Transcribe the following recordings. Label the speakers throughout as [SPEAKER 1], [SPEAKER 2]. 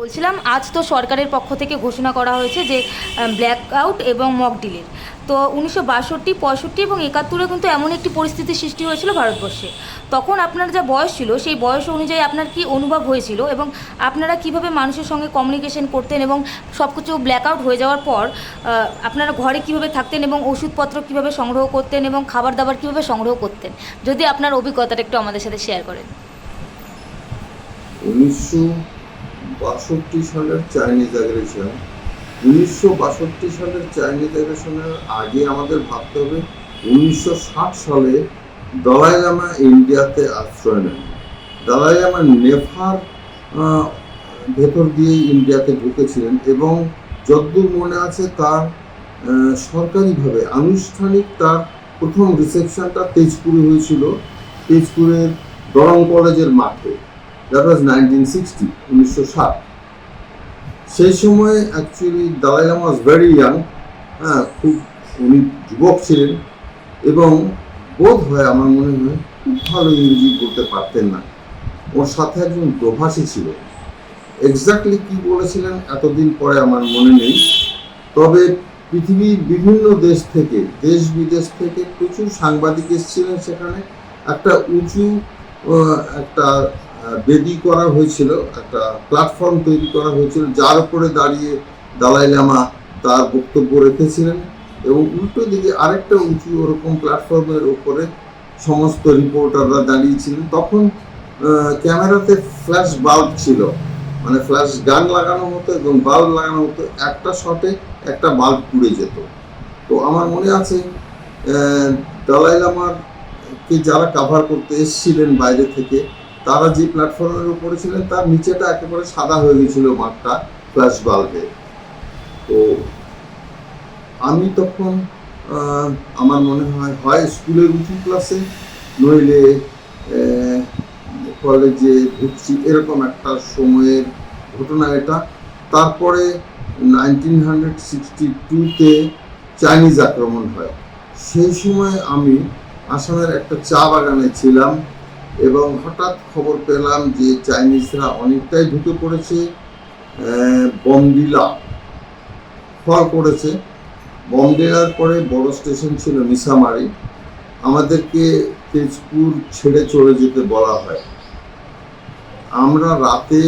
[SPEAKER 1] বলছিলাম, আজ তো সরকারের পক্ষ থেকে ঘোষণা করা হয়েছে যে ব্ল্যাক আউট এবং মক ডিলের তো উনিশশো বাষট্টি, পঁয়ষট্টি এবং একাত্তরে কিন্তু এমন একটি পরিস্থিতির সৃষ্টি হয়েছিল ভারতবর্ষে। তখন আপনার যা বয়স ছিল, সেই বয়স অনুযায়ী আপনার কি অনুভব হয়েছিল এবং আপনারা কীভাবে মানুষের সঙ্গে কমিউনিকেশন করতেন এবং সব কিছু ব্ল্যাক আউট হয়ে যাওয়ার পর আপনারা ঘরে কীভাবে থাকতেন এবং ওষুধপত্র কীভাবে সংগ্রহ করতেন এবং খাবার দাবার কীভাবে সংগ্রহ করতেন? যদি আপনার অভিজ্ঞতাটা একটু আমাদের সাথে শেয়ার করেন।
[SPEAKER 2] উনিশশো বাষট্টি সালের চাইনিজ অ্যাগ্রেশন উনিশশো বাষট্টি সালের চাইনিজ অ্যাগ্রেশনের আগে আমাদের ভাবতে হবে, উনিশশো ষাট সালে দলাই লামা ইন্ডিয়াতে আশ্রয় নেন। দলাই লামা নেফার ভেতর দিয়ে ইন্ডিয়াতে ঢুকেছিলেন এবং যদ্দূর মনে আছে তার সরকারিভাবে আনুষ্ঠানিক তার প্রথম রিসেপশনটা তেজপুরে হয়েছিল, তেজপুরের দরং কলেজের মাঠে। দ্যাট ওয়াজ নাইনটিন সিক্সটি উনিশশো ষাট সেই সময় actually Dalai Lama was very young হ্যাঁ খুব উনি যুবক ছিলেন এবং বোধ হয় আমার মনে হয় খুব ভালো ইংরেজি বলতে পারতেন না। ওর সাথে একজন প্রভাষী ছিল। এক্স্যাক্টলি কি বলেছিলেন এতদিন পরে আমার মনে নেই। তবে পৃথিবীর বিভিন্ন দেশ থেকে দেশ বিদেশ থেকে প্রচুর সাংবাদিক এসেছিলেন সেখানে। একটা উঁচু একটা বেদি করা হয়েছিল, একটা প্ল্যাটফর্ম তৈরি করা হয়েছিল, যার উপরে দাঁড়িয়ে দালাই লামা তার বক্তব্য রেখেছিলেন এবং উল্টো দিকে আরেকটা উঁচু ওরকম প্ল্যাটফর্মের ওপরে সমস্ত রিপোর্টাররা দাঁড়িয়েছিলেন। তখন ক্যামেরাতে ফ্ল্যাশ বাল্ব ছিল মানে ফ্ল্যাশ গান লাগানো হতো এবং বাল্ব লাগানো হতো, একটা শটে একটা বাল্ব পুড়ে যেত। তো আমার মনে আছে দালাই লামার কে যারা কাভার করতে এসেছিলেন বাইরে থেকে তারা যে প্ল্যাটফর্মের উপরে ছিলেন, তার নিচেটা একেবারে সাদা হয়ে গেছিল মাঠটা ফ্ল্যাশ বাল্বে তো আমি তখন আমার মনে হয় হয় স্কুলের উঁচু ক্লাসে নইলে কলেজে ঢুকছি এরকম একটা সময়ের ঘটনা এটা। তারপরে নাইনটিন হান্ড্রেড সিক্সটি টুতে চাইনিজ আক্রমণ হয়। সেই সময় আমি আসামের একটা চা বাগানে ছিলাম। এবং হঠাৎ খবর পেলাম যে চাইনিজরা অনেকটাই ঢুকে পড়েছে বমডিলা ফল করেছে। বমডিলার পরে বড় স্টেশন ছিল মিসামারি। আমাদেরকে তেজপুর ছেড়ে চলে যেতে বলা হয়। আমরা রাতে,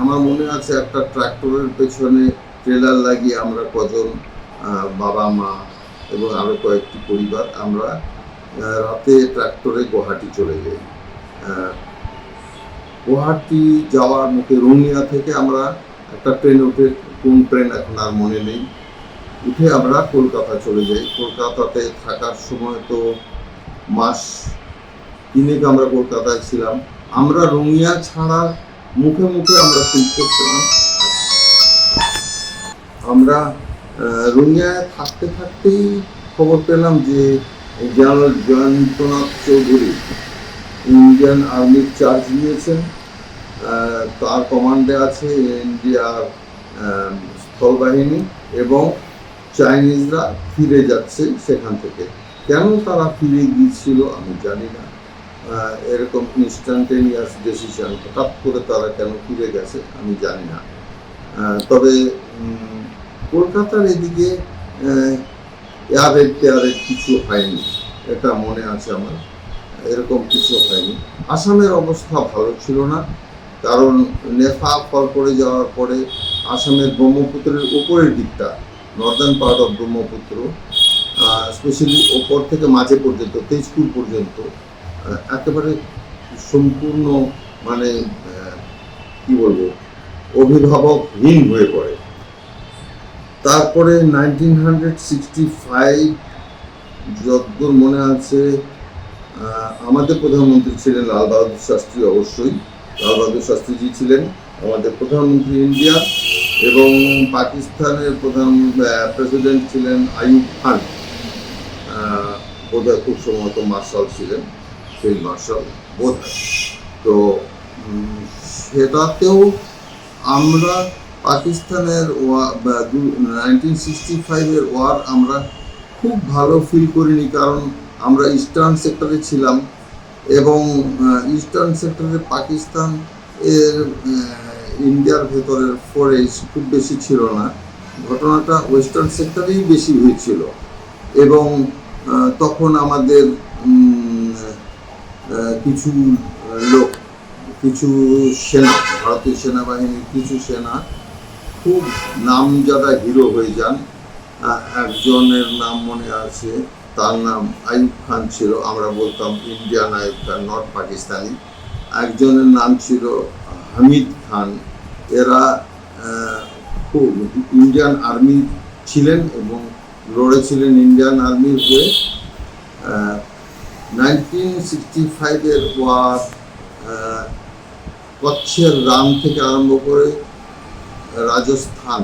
[SPEAKER 2] আমার মনে আছে একটা ট্রাক্টরের পেছনে ট্রেলার লাগিয়ে আমরা কজন বাবা, মা এবং আরও কয়েকটি পরিবার আমরা রাতে ট্রাক্টরে গুয়াহাটি চলে যাই। গুয়াহাটি যাওয়ার মুখে রঙিয়া থেকে আমরা একটা ট্রেন উঠে, কোন ট্রেন এখন আর মনে নেই, উঠে আমরা কলকাতা চলে যাই। কলকাতাতে থাকার সময় তো মাস তিনেক আমরা কলকাতায় ছিলাম। আমরা রঙিয়া ছাড়া মুখে মুখে আমরা ফিল করছিলাম। আমরা রঙিয়ায় থাকতে থাকতেই খবর পেলাম যে জয়ন্তনাথ চৌধুরী ইন্ডিয়ান আর্মির চার্জ নিয়েছেন। তার কমান্ডে আছে ইন্ডিয়ার স্থলবাহিনী এবং চাইনিজরা ফিরে যাচ্ছে সেখান থেকে। কেন তারা ফিরে গিয়েছিল আমি জানি না। এরকম ইনস্ট্যান্টেনিয়াস ডিসিশন হঠাৎ করে তারা কেন ফিরে গেছে আমি জানি না। তবে কলকাতার এদিকে এয়ারের টেয়ারের কিছু হয়নি, এটা মনে আছে আমার। এরকম কিছু হয়নি। আসামের অবস্থা ভালো ছিল না, কারণ নেফা ফল করে যাওয়ার পরে আসামের ব্রহ্মপুত্রের উপরের দিকটা northern part of Brahmaputra specially ওপর থেকে মাঝে পর্যন্ত, তেজপুর পর্যন্ত একেবারে সম্পূর্ণ মানে কি বলব, অভিভাবকহীন হয়ে পড়ে। তারপরে নাইনটিন হান্ড্রেড সিক্সটি ফাইভ যতদূর মনে আছে আমাদের প্রধানমন্ত্রী ছিলেন লাল বাহাদুর শাস্ত্রী অবশ্যই। লাল বাহাদুর শাস্ত্রীজি ছিলেন আমাদের প্রধানমন্ত্রী ইন্ডিয়া এবং পাকিস্তানের প্রধান প্রেসিডেন্ট ছিলেন আইয়ুব খান। বোধহয় খুব সম্ভবত মার্শাল ছিলেন ফিল্ড মার্শাল বোধ তো সেটাতেও আমরা পাকিস্তানের নাইনটিন সিক্সটি ফাইভের ওয়ার আমরা খুব ভালো ফিল করিনি, কারণ আমরা ইস্টার্ন সেক্টরে ছিলাম এবং ইস্টার্ন সেক্টরে পাকিস্তান এর ইন্ডিয়ার ভেতরের ফরেজ খুব বেশি ছিল না। ঘটনাটা ওয়েস্টার্ন সেক্টরেই বেশি হয়েছিল। এবং তখন আমাদের কিছু লোক, কিছু সেনা, ভারতীয় সেনাবাহিনীর কিছু সেনা খুব নামজাদা হিরো হয়ে যান। একজনের নাম মনে আছে। তার নাম আইয়ুব খান ছিল, আমরা বলতাম ইন্ডিয়ান আইয়ুব খান নট পাকিস্তানি। একজনের নাম ছিল হামিদ খান। এরা খুব ইন্ডিয়ান আর্মি ছিলেন এবং লড়েছিলেন ইন্ডিয়ান আর্মির হয়ে। নাইনটিন সিক্সটি ফাইভের ওয়ার কচ্ছের রাম থেকে আরম্ভ করে রাজস্থান,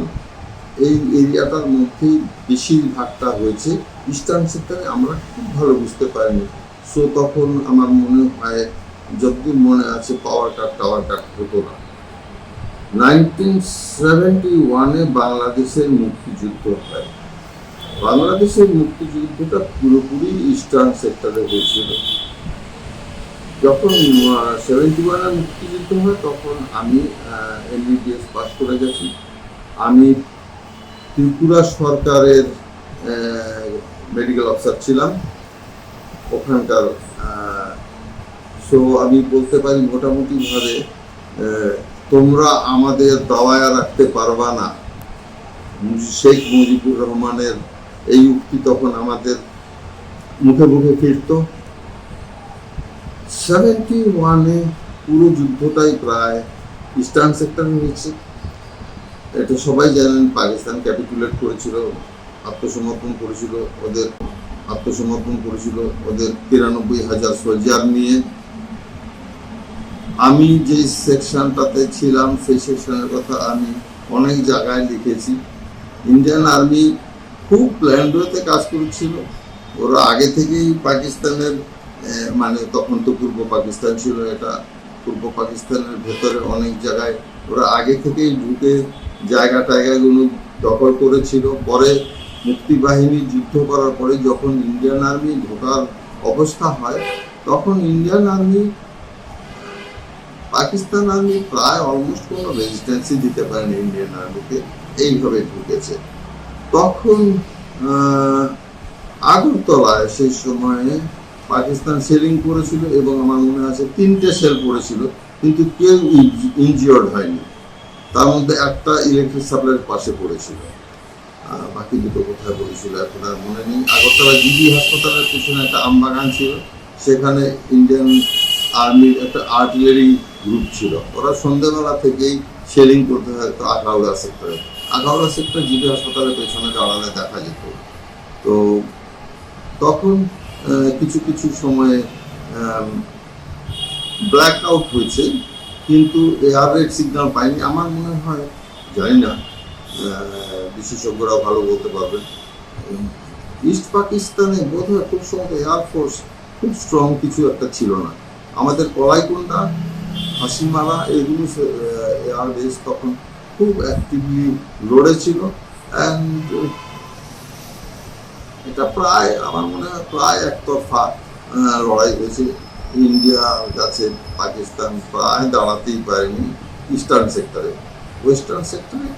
[SPEAKER 2] এই এরিয়াটার মধ্যেই বেশিরভাগটা হয়েছে। ইস্টার্ন সেক্টরে আমরা খুব ভালো বুঝতে পারিনি। সো তখন আমার মনে হয় যতদূর মনে আছে পাওয়ার কাট টাওয়ার কাট হতো না। নাইনটিন সেভেন্টি ওয়ানে বাংলাদেশের মুক্তিযুদ্ধ হয়। বাংলাদেশের মুক্তিযুদ্ধটা পুরোপুরি ইস্টার্ন সেক্টরে হয়েছিল। যখন সেভেন্টি ওয়ানের মুক্তিযুদ্ধ হয়, তখন আমি এমবিবিএস পাস করে গেছি। আমি ত্রিপুরা সরকারের মেডিকেল অফিসার ছিলাম। ওখানকার সো আমি বলতে পারি মোটামুটিভাবে তোমরা আমাদের দাওয়ায় রাখতে পারবা না। শেখ মুজিবুর রহমানের এই উক্তি তখন আমাদের মুখে মুখে ফিরত। সেভেন্টি ওয়ানে পুরো যুদ্ধটাই প্রায় ইস্টার্ন সেক্টর হয়েছে। এটা সবাই জানেন, পাকিস্তান ক্যাপিটুলেট করেছিল। আত্মসমর্পণ করেছিল ওদের, আত্মসমর্পণ করেছিল ওদের তিরানব্বই হাজার সোলজার নিয়ে। আমি যে সেকশনটাতে ছিলাম, সেই সেকশনের কথা আমি অনেক জায়গায় লিখেছি। ইন্ডিয়ান আর্মি খুব প্ল্যান্ডওয়েতে কাজ করেছিল। ওরা আগে থেকেই পাকিস্তানের মানে তখন তো পূর্ব পাকিস্তান ছিল, এটা পূর্ব পাকিস্তানের ভেতরে অনেক জায়গায়। ওরা আগে থেকেই ঢুকে জায়গা টায়গাগুলো দখল করেছিল। পরে মুক্তিবাহিনী যুদ্ধ করার পরে যখন ইন্ডিয়ান আর্মি ঢোকার অবস্থা হয়, তখন ইন্ডিয়ান আর্মি, পাকিস্তান আর্মি প্রায় অলমোস্ট কোনো রেজিস্ট্যান্সই দিতে পারেনি ইন্ডিয়ান আর্মিকে। এইভাবে ঢুকেছে। তখন আগরতলায় সেই সময়ে পাকিস্তান সেলিং করেছিল এবং আমার মনে আছে তিনটে সেল পড়েছিল, কিন্তু কেউ ইনজিওর্ড হয়নি। তার মধ্যে একটা ইলেকট্রিক সাপ্লাইয়ের পাশে পড়েছিল। বাকি দুটো কোথায় পড়েছিল এখন আর মনে নেই। আগরতলা জিবি হাসপাতালের পিছনে একটা আমবাগান ছিল, সেখানে ইন্ডিয়ান আর্মির একটা আর্টিলারি গ্রুপ ছিল। ওরা সন্ধ্যেবেলা থেকেই সেলিং করতে হয়তো আখাউড়া সেক্টরে আখাউড়া সেক্টর জিবি হাসপাতালের পেছনে দাঁড়ালে দেখা যেত। তো তখন কিছু কিছু সময়ে ব্ল্যাক আউট হয়েছে, কিন্তু এয়ার রেড সিগন্যাল পাইনি আমার মনে হয়, জানি না বিশেষজ্ঞরা ভালো বলতে পারবেন। ইস্ট পাকিস্তানে বোধ হয় খুব সময় এয়ারফোর্স খুব স্ট্রং কিছু একটা ছিল না। আমাদের কলাইকুণ্ডা হাসিমারা, এগুলো এয়ার বেস তখন খুব অ্যাক্টিভলি লড়েছিল অ্যান্ড এটা প্রায়, আমার মনে হয় প্রায় একতরফা লড়াই হয়েছে। ইন্ডিয়ার কাছে পাকিস্তান প্রায় দাঁড়াতেই পারেনি ইস্টার্ন সেক্টরে ওয়েস্টার্ন সেক্টরে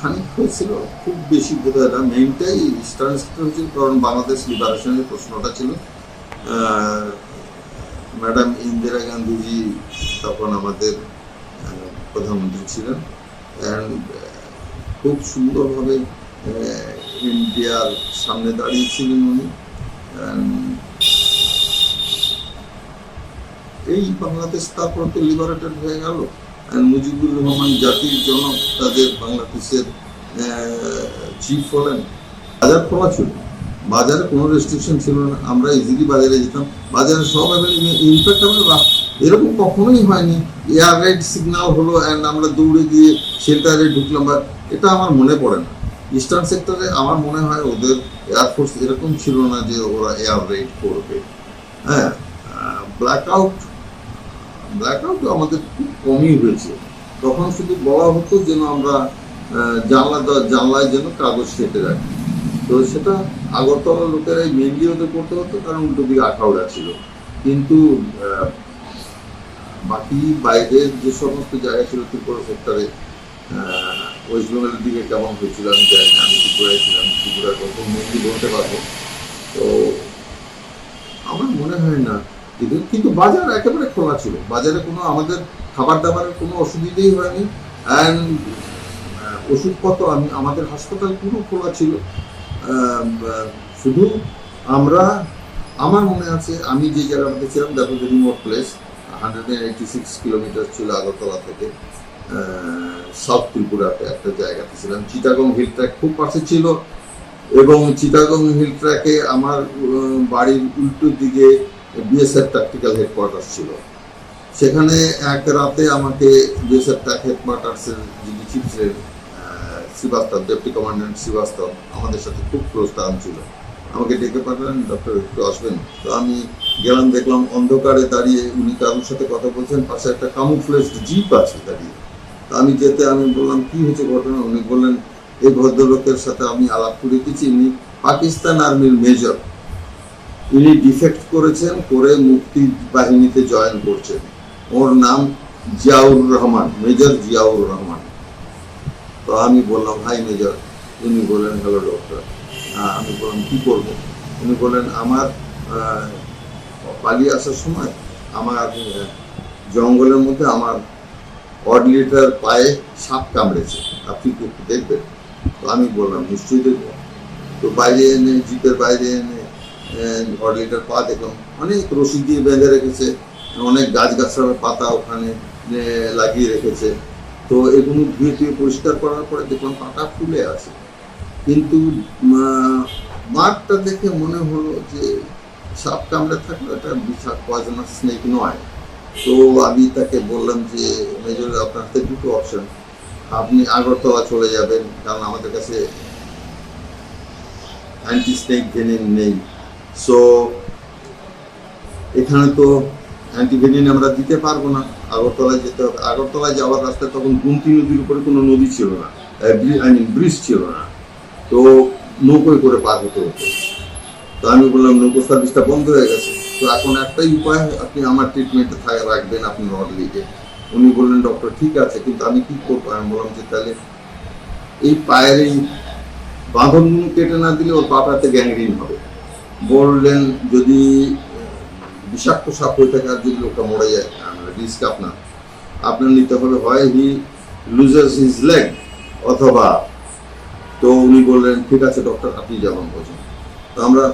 [SPEAKER 2] খানিক হয়েছিল, খুব বেশি বোধ হয় না মেইনটাই ইস্টার্ন সেক্টর হয়েছিল, কারণ বাংলাদেশ লিবারেশনের প্রশ্নটা ছিল। ম্যাডাম ইন্দিরা গান্ধীজি তখন আমাদের প্রধানমন্ত্রী ছিলেন। অ্যান্ড খুব সুন্দরভাবে ইন্ডিয়ার সামনে দাঁড়িয়েছিলেন উনি। এই বাংলাদেশ তারপর তো লিবারেটেড হয়ে গেল। মুজিবুর রহমান জাতির জনক তাদের বাংলাদেশের চিফ হলেন। বাজার খোলা ছিল। বাজারে কোনো রেস্ট্রিকশন ছিল না। আমরা ইজিলি বাজারে যেতাম। বাজারে সব ইনফ্যাক্ট আমরা এরকম কখনোই হয়নি। এয়ার রাইড সিগন্যাল হলো অ্যান্ড আমরা দৌড়ে গিয়ে শেল্টারে ঢুকলাম বা এটা আমার মনে পড়ে না। ইস্টার্ন সেক্টরে আমার মনে হয় ওদের এয়ারফোর্স এরকম ছিল না যে ওরা এয়ার রাইড করবে। হ্যাঁ ব্ল্যাক আউট ব্ল্যাক আউট আমাদের কমই হয়েছে। তখন শুধু বলা হতো যেন আমরা জানলা জানলায় যেন কাগজ কেটে রাখি। তো সেটা আগরতলার লোকেরাই মেনলি ওদের করতে হতো কারণ উল্টো দিকে আখাউড়া ছিল। কিন্তু বাকি বাইরের যে সমস্ত জায়গা ছিল, ত্রিপুরা সেক্টরে ওয়েস্ট বেঙ্গলের দিকে কেমন হয়েছিল আমি জানি না, আমি ত্রিপুরায় ছিলাম, ত্রিপুরার কথা মেনলি বলতে পারব। তো, আমার মনে হয় না কিন্তু কিন্তু বাজার একেবারে খোলা ছিল। বাজারে কোনো আমাদের খাবার দাবারের কোনো অসুবিধেই হয়নি। অ্যান্ড ওষুধপত্র আমি, আমাদের হাসপাতাল পুরো খোলা ছিল। শুধু আমরা, আমার মনে আছে, আমি যে জায়গাটাতে ছিলাম that was remote place hundred and eighty six kilometre ছিল আগরতলা থেকে। সাউথ ত্রিপুরাতে একটা জায়গাতে ছিলাম। চিটাগং হিল ট্র্যাক খুব পাশে ছিল এবং চিটাগং হিল ট্র্যাকে আমার বাড়ির উল্টো দিকে বিএসএফ ট্যাকটিক্যাল হেডকোয়ার্টার ছিল। সেখানে এক রাতে আমাকে বিএসএফ ট্যাক হেডকোয়ার্টার্সের যিনি চিফ ছিলেন শ্রীবাস্তব ডেপুটি কমান্ড্যান্ট শ্রীবাস্তব আমাদের সাথে খুব ক্লোজ টার্ম ছিল। আমাকে ডেকে পাঠালেন ডক্টর একটু আসবেন। তো আমি গেলাম, দেখলাম অন্ধকারে দাঁড়িয়ে উনি কারোর সাথে কথা বলছেন, পাশে একটা কামুফ্লেজড জিপ আছে দাঁড়িয়ে। তা আমি যেতে আমি বললাম, কি হয়েছে ঘটনা? উনি বললেন, এই ভদ্রলোকের সাথে আমি আলাপ করে দিচ্ছি ইনি পাকিস্তান আর্মির মেজর। ইনি ডিফেক্ট করেছেন, করে মুক্তি বাহিনীতে জয়েন করছেন। ওর নাম জিয়াউর রহমান, মেজর জিয়াউর রহমান। তো আমি বললাম, হাই মেজর, উনি বললেন, হ্যালো ডক্টর আমি বললাম, কি করব? উনি বললেন, আমার পালিয়ে আসার সময় আমার জঙ্গলের মধ্যে আমার অর্ডিনেটার পায়ে সাপ কামড়েছে। আপনি দেখবেন। তো আমি বললাম, নিশ্চয়ই দেখব। তো বাইরে এনে, জিপের বাইরে এনে অর্ডিনেটার পা দেখলাম অনেক রশি দিয়ে বেঁধে রেখেছে। অনেক গাছগাছড়ার পাতা ওখানে লাগিয়ে রেখেছে। তো এগুলো ধুয়ে ধুয়ে পরিষ্কার করার পরে দেখলাম পাতা ফুলে আছে। কিন্তু মাঠটা দেখে মনে হলো যে, সাপ কামড়ে থাকলে এটা বিষাক্ত পয়জনাস স্নেক নয়। তো আমি তাকে বললাম যে, মেজর, আপনার হাতে দুটো অপশন আপনি আগরতলা চলে যাবেন, কারণ আমাদের কাছে অ্যান্টি স্নেক ভেনিন নেই। সো এখানে তো অ্যান্টিভেনিন আমরা দিতে পারব না। আগরতলায় যেতে হবে। আগরতলায় যাওয়ার রাস্তায় তখন গুমতি নদীর উপরে কোনো নদী ছিল না। আই মিন ব্রিজ ছিল না। তো নৌকোয় করে পার হতে হতো। তো আমি বললাম, নৌকো সার্ভিসটা বন্ধ হয়ে গেছে। তো এখন একটাই উপায়, আপনি আমার ট্রিটমেন্টে থাকা, রাখবেন আপনি নর্থলিকে উনি বললেন, ডক্টর, ঠিক আছে, কিন্তু আমি কি করব? আমি বললাম যে, তাহলে এই পায়ের এই বাঁধনগুলো কেটে না দিলে ওর পাটাতে গ্যাংরিন হবে। বললেন যদি বিষাক্ত সাপ হয়ে থাকে আর যদি লোকটা মরে যায় রিস্ক আপনার। আপনার নিতে হবে হয় হি লুজার্স হিজ লেগ অথবা তো উনি বললেন, ঠিক আছে ডক্টর আপনি যেমন বলছেন। তো আমরা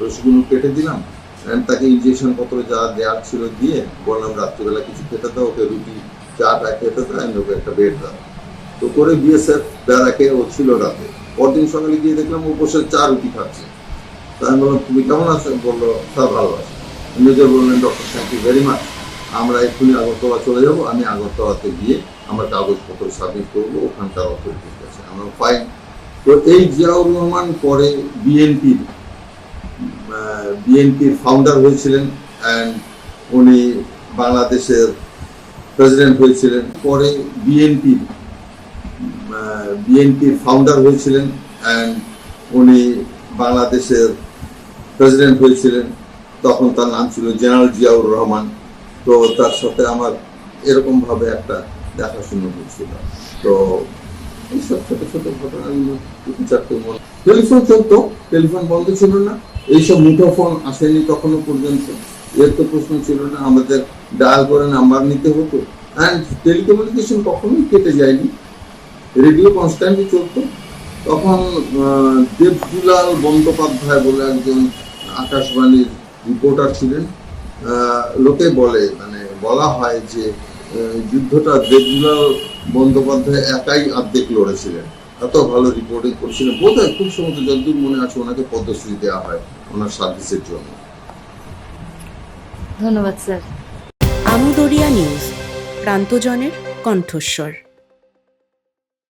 [SPEAKER 2] রসগুলো কেটে দিলাম তাকে ইঞ্জেকশন পত্র যা দেওয়ার ছিল দিয়ে বললাম, রাত্রিবেলা কিছু খেতে দাও, ওকে রুটি চাটা খেতে দাও, and ওকে একটা বেড দাও। তো করে বিএসএফ ব্যারাকে ও ছিল রাতে। পরদিন সকালে গিয়ে দেখলাম ও বসে চা রুটি খাচ্ছে। তা আমি বললাম, তুমি কেমন আছো? বলল, স্যার, ভালো আছে। মেজর বললেন, doctor thank you very much আমরা এক্ষুনি আগরতলা চলে যাব। আমি আগরতলাতে গিয়ে আমার কাগজপত্র সাবমিট করব। ওখানকার অথরিটির কাছে। আমরা ফাইন তো এই জিয়াউর রহমান পরে বিএনপির বিএনপির ফাউন্ডার হয়েছিলেন অ্যান্ড উনি বাংলাদেশের প্রেসিডেন্ট হয়েছিলেন। পরে বিএনপির বিএনপির ফাউন্ডার হয়েছিলেন অ্যান্ড উনি বাংলাদেশের প্রেসিডেন্ট হয়েছিলেন। তখন তার নাম ছিল জেনারেল জিয়াউর রহমান। তো তার সাথে আমার এরকমভাবে একটা দেখাশুনো হচ্ছিল তো এইসব ছোট ছোট ঘটনাগুলো দু চারটে মনে টেলিফোন চলতো, টেলিফোন বন্ধ ছিল না। এইসব মুঠোফোন আসেনি তখনো পর্যন্ত। এর তো প্রশ্ন ছিল না, আমাদের ডায়াল করে নাম্বার নিতে হতো। অ্যান্ড টেলিকমিউনিকেশন কখনোই কেটে যায়নি। রেডিও কনস্ট্যান্টলি চলতো। তখন আহ, দেবদুলাল বন্দ্যোপাধ্যায় বলে একজন আকাশবাণীর রিপোর্টার ছিলেন। আহ, লোকে বলে মানে বলা হয় যে যুদ্ধটা দেবদুলাল বন্দ্যোপাধ্যায় একাই অর্ধেক লড়েছিলেন। এত ভালো রিপোর্টিং করছিলেন। বোধ হয় খুব সময় যতদূর মনে আছে ওনাকে পদ্মশ্রী দেওয়া হয় ওনার সার্ভিসের জন্য।
[SPEAKER 1] ধন্যবাদ স্যার।
[SPEAKER 3] আমুদরিয়া নিউজ প্রান্তজনের কণ্ঠস্বর।